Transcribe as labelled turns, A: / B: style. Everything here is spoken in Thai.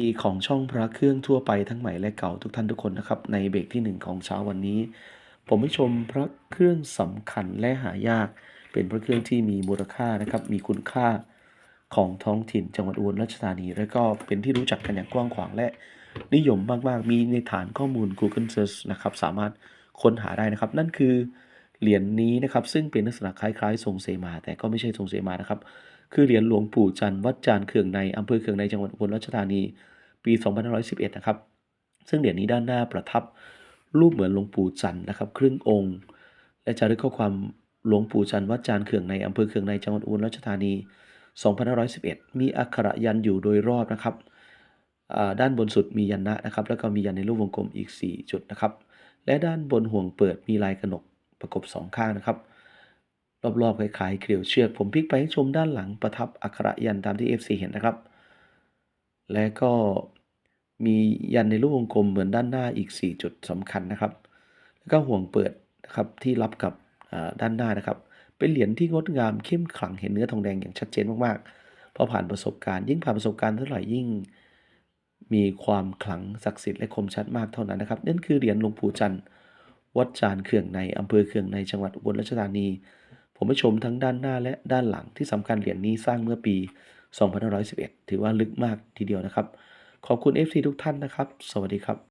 A: ดีของช่องพระเครื่องทั่วไปทั้งใหม่และเก่าทุกท่านทุกคนนะครับ ในเบรกที่ 1 ของเช้าวันนี้ ผมให้ชมพระเครื่องสำคัญและหายาก เป็นพระเครื่องที่มีมูลค่านะครับ มีคุณค่าของท้องถิ่นจังหวัดอุบลราชธานี และก็เป็นที่รู้จักกันอย่างกว้างขวางและนิยมมาก ๆ มีในฐานข้อมูล Google Search นะครับ สามารถค้นหาได้นะครับ นั่นคือ เหรียญนี้นะครับซึ่งเป็นลักษณะคล้ายๆทรงเสมา แต่ก็ไม่ใช่ทรงเสมานะครับ คือเหรียญหลวงปู่จันทร์วัดจานเคืองในอำเภอเคืองในจังหวัดอุบลราชธานี ปี 2511 นะครับ ซึ่งเหรียญนี้ด้านหน้าประทับรูปเหมือนหลวงปู่จันทร์นะครับ ครึ่งองค์ และจารึกข้อความหลวงปู่จันทร์วัดจานเคืองในอำเภอเคืองในจังหวัดอุบลราชธานี 2511 มีอักขระยันอยู่โดยรอบนะครับด้านบนสุดมียันนะนะครับ แล้วก็มียันในรูปวงกลมอีก 4 จุดนะครับ และด้านบนห่วงเปิดมีลายกระหนก ประกบสองข้างนะครับ รอบๆคล้ายๆเกลียวเชือก ผมพลิกไปให้ชมด้านหลังประทับอักขระยันตามที่ FC เห็นนะครับ และก็มียันในรูปวงกลมเหมือนด้านหน้าอีก 4 จุดสำคัญนะครับ แล้วก็ห่วงเปิดนะครับที่รับกับด้านหน้านะครับ เป็นเหรียญที่งดงามเข้มขลังเห็นเนื้อทองแดงอย่างชัดเจนมากๆพราะผ่านประสบการณ์ยิ่งผ่านประสบการณ์เท่าไหร่ยิ่ง มีความขลังศักดิ์สิทธิ์และคมชัดมากเท่านั้นนะครับนั่นคือเหรียญหลวงปู่จันทร์ วัดจานเคืองในอำเภอเคืองในจังหวัดอุบลราชธานี ผมไปชมทั้งด้านหน้าและด้านหลังที่สำคัญเหรียญนี้สร้างเมื่อปี 2511 ถือว่าลึกมากทีเดียวนะครับ ขอบคุณ FC ทุกท่านนะครับ สวัสดีครับ